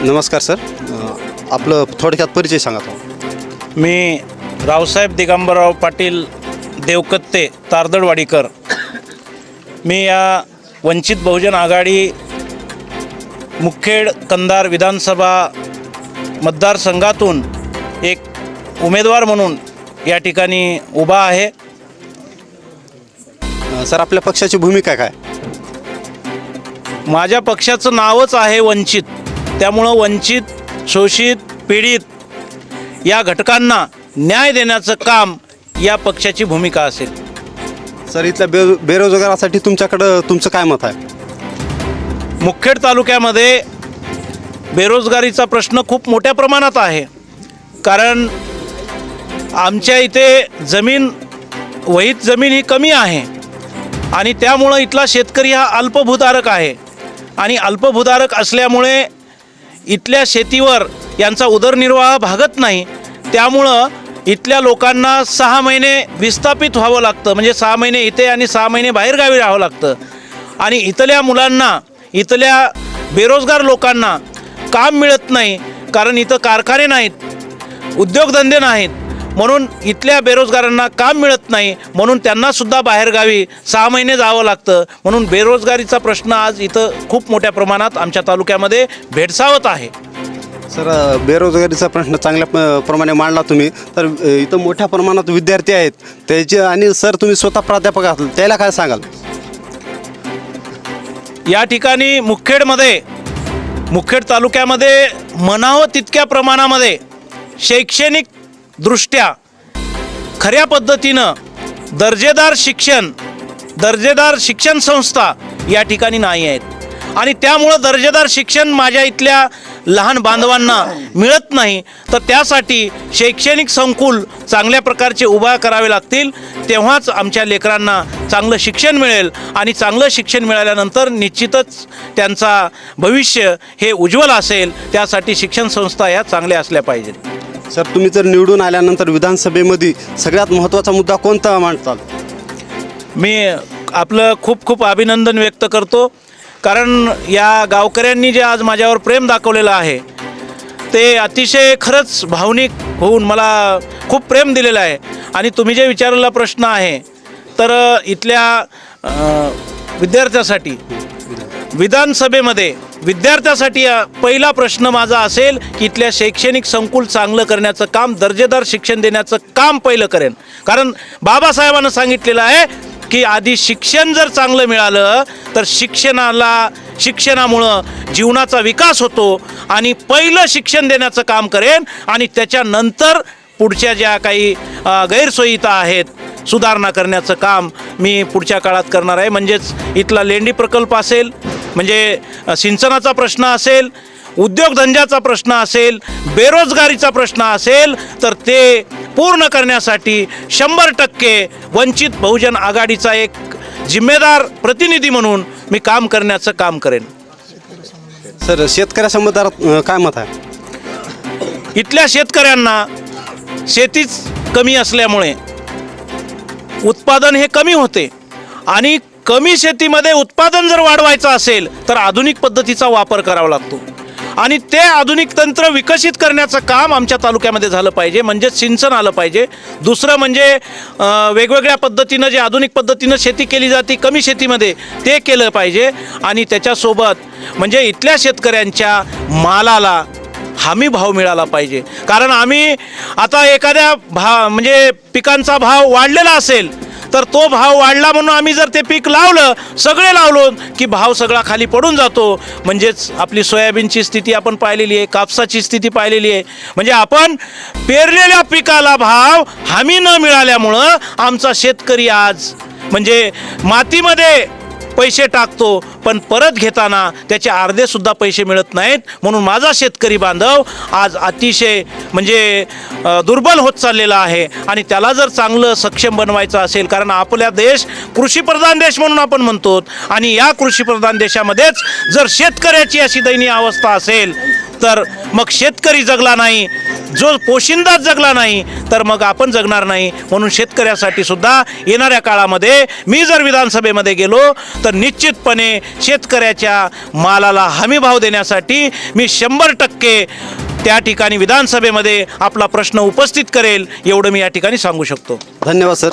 नमस्कार सर. अ, आपलं थोडक्यात परिचय सांगा तो मी रावसाहेब दिगंबरराव पाटील देवकत्ते तारदडवाडीकर मी या वंचित बहुजन आघाडी मुखेड कंधार विधानसभा मतदारसंघातून एक उमेदवार म्हणून या ठिकाणी उभा आहे. अ, सर आपल्या पक्षाची भूमिका काय? माझ्या पक्षाचं नावच आहे वंचित. त्यामुळं वंचित शोषित पीडित या घटकांना न्याय देण्याचं काम या पक्षाची भूमिका असेल. सर इथल्या बे बेरोजगारासाठी तुमच्याकडं तुमचं काय मत आहे? मुखेड तालुक्यामध्ये बेरोजगारीचा प्रश्न खूप मोठ्या प्रमाणात आहे. कारण आमच्या इथे जमीन वहीत जमीन ही कमी आहे. आणि त्यामुळं इथला शेतकरी हा अल्पभूधारक आहे. आणि अल्पभूधारक असल्यामुळे इथल्या शेतीवर यांचा उदरनिर्वाह भागत नाही. त्यामुळं इथल्या लोकांना सहा महिने विस्थापित व्हावं लागतं. म्हणजे सहा महिने इथे आणि सहा महिने बाहेरगावी राहावं लागतं. आणि इथल्या मुलांना इथल्या बेरोजगार लोकांना काम मिळत नाही. कारण इथं कारखाने नाहीत उद्योगधंदे नाहीत. म्हणून इथल्या बेरोजगारांना काम मिळत नाही म्हणून त्यांनासुद्धा बाहेरगावी सहा महिने जावं लागतं. म्हणून बेरोजगारीचा प्रश्न आज इथं खूप मोठ्या प्रमाणात आमच्या तालुक्यामध्ये भेडसावत आहे. सर बेरोजगारीचा प्रश्न चांगल्या प- प्रमाणे मांडला तुम्ही. तर इथं मोठ्या प्रमाणात विद्यार्थी आहेत. त्याचे आणि सर तुम्ही स्वतः प्राध्यापक आहात. त्याला काय सांगाल? या ठिकाणी मुखेडमध्ये मुखेड तालुक्यामध्ये म्हणावं तितक्या प्रमाणामध्ये शैक्षणिक दृष्ट्या खऱ्या पद्धतीनं दर्जेदार शिक्षण दर्जेदार शिक्षण संस्था या ठिकाणी नाही आहेत. आणि त्यामुळं दर्जेदार शिक्षण माझ्या इथल्या लहान बांधवांना मिळत नाही तर त्यासाठी शैक्षणिक संकुल चांगल्या प्रकारचे उभा करावे लागतील. तेव्हाच आमच्या लेकरांना चांगलं शिक्षण मिळेल आणि चांगलं शिक्षण मिळाल्यानंतर निश्चितच त्यांचा भविष्य हे उज्ज्वल असेल. त्यासाठी शिक्षण संस्था या चांगल्या असल्या पाहिजेत. सर तुम्ही जर निवडून आल्यानंतर विधानसभेमध्ये सगळ्यात महत्त्वाचा मुद्दा कोणता मांडताल? मी आपलं खूप खूप अभिनंदन व्यक्त करतो. कारण या गावकऱ्यांनी जे आज माझ्यावर प्रेम दाखवलेलं आहे ते अतिशय खरंच भावनिक होऊन मला खूप प्रेम दिलेलं आहे. आणि तुम्ही जे विचारलेला प्रश्न आहे तर इथल्या विद्यार्थ्यासाठी विधानसभेमध्ये विद्यार्थ्यासाठी पहिला प्रश्न माझा असेल की इथल्या शैक्षणिक संकुल चांगलं करण्याचं काम दर्जेदार शिक्षण देण्याचं काम पहिलं करेन. कारण बाबासाहेबांना सांगितलेलं आहे की आधी शिक्षण जर चांगलं मिळालं तर शिक्षणाला शिक्षणामुळं जीवनाचा विकास होतो आणि पहिलं शिक्षण देण्याचं काम करेन आणि त्याच्यानंतर पुढच्या ज्या काही गैरसोयीता आहेत सुधारणा करण्याचं काम मी पुढच्या काळात करणार आहे. म्हणजेच इथला लेंडी प्रकल्प असेल म्हणजे सिंचनाचा प्रश्न असेल उद्योगधंद्याचा प्रश्न असेल बेरोजगारीचा प्रश्न असेल तर ते पूर्ण करण्यासाठी शंभर टक्के वंचित बहुजन आघाडीचा एक जिम्मेदार प्रतिनिधी म्हणून मी काम करण्याचं काम करेन. सर शेतकऱ्यासंबंधात काय मत आहे? इथल्या शेतकऱ्यांना शेतीच कमी असल्यामुळे उत्पादन हे कमी होते आणि कमी शेतीमध्ये उत्पादन जर वाढवायचं असेल तर आधुनिक पद्धतीचा वापर करावा लागतो. आणि ते आधुनिक तंत्र विकसित करण्याचं काम आमच्या तालुक्यामध्ये झालं पाहिजे. म्हणजे सिंचन आलं पाहिजे. दुसरं म्हणजे वेगवेगळ्या पद्धतीनं जे आधुनिक पद्धतीनं शेती केली जाते कमी शेतीमध्ये ते केलं पाहिजे. आणि त्याच्यासोबत म्हणजे इथल्या शेतकऱ्यांच्या मालाला हमी भाव मिळाला पाहिजे. कारण आम्ही आता एखाद्या भा म्हणजे पिकांचा भाव वाढलेला असेल तर तो भाव वाढला म्हणून आम्ही जर ते पीक लावलं सगळे लावलो की भाव सगळा खाली पडून जातो. म्हणजेच आपली सोयाबीनची स्थिती आपण पाहिलेली आहे कापसाची स्थिती पाहिलेली आहे. म्हणजे आपण पेरलेल्या पिकाला भाव हमी न मिळाल्यामुळं आमचा शेतकरी आज म्हणजे मातीमध्ये पैसे टाकतो पण परत घेताना त्याचे अर्धेसुद्धा पैसे मिळत नाहीत. म्हणून माझा शेतकरी बांधव आज अतिशय म्हणजे दुर्बल होत चाललेला आहे. आणि त्याला जर चांगलं सक्षम बनवायचं असेल कारण आपला देश कृषीप्रधान देश म्हणून आपण म्हणतो आणि या कृषीप्रधान देशामध्येच जर शेतकऱ्याची अशी दयनीय अवस्था असेल तर मग शेतकरी जगला नाही जो पोशिंदाच जगला नाही तर मग आपण जगणार नाही. म्हणून शेतकऱ्यासाठी सुद्धा येणाऱ्या काळामध्ये मी जर विधानसभेमध्ये गेलो तर निश्चितपणे शेतकऱ्याच्या मालाला हमीभाव देण्यासाठी मी शंभर टक्के त्या ठिकाणी विधानसभेमध्ये आपला प्रश्न उपस्थित करेल एवढं मी या ठिकाणी सांगू शकतो. धन्यवाद सर.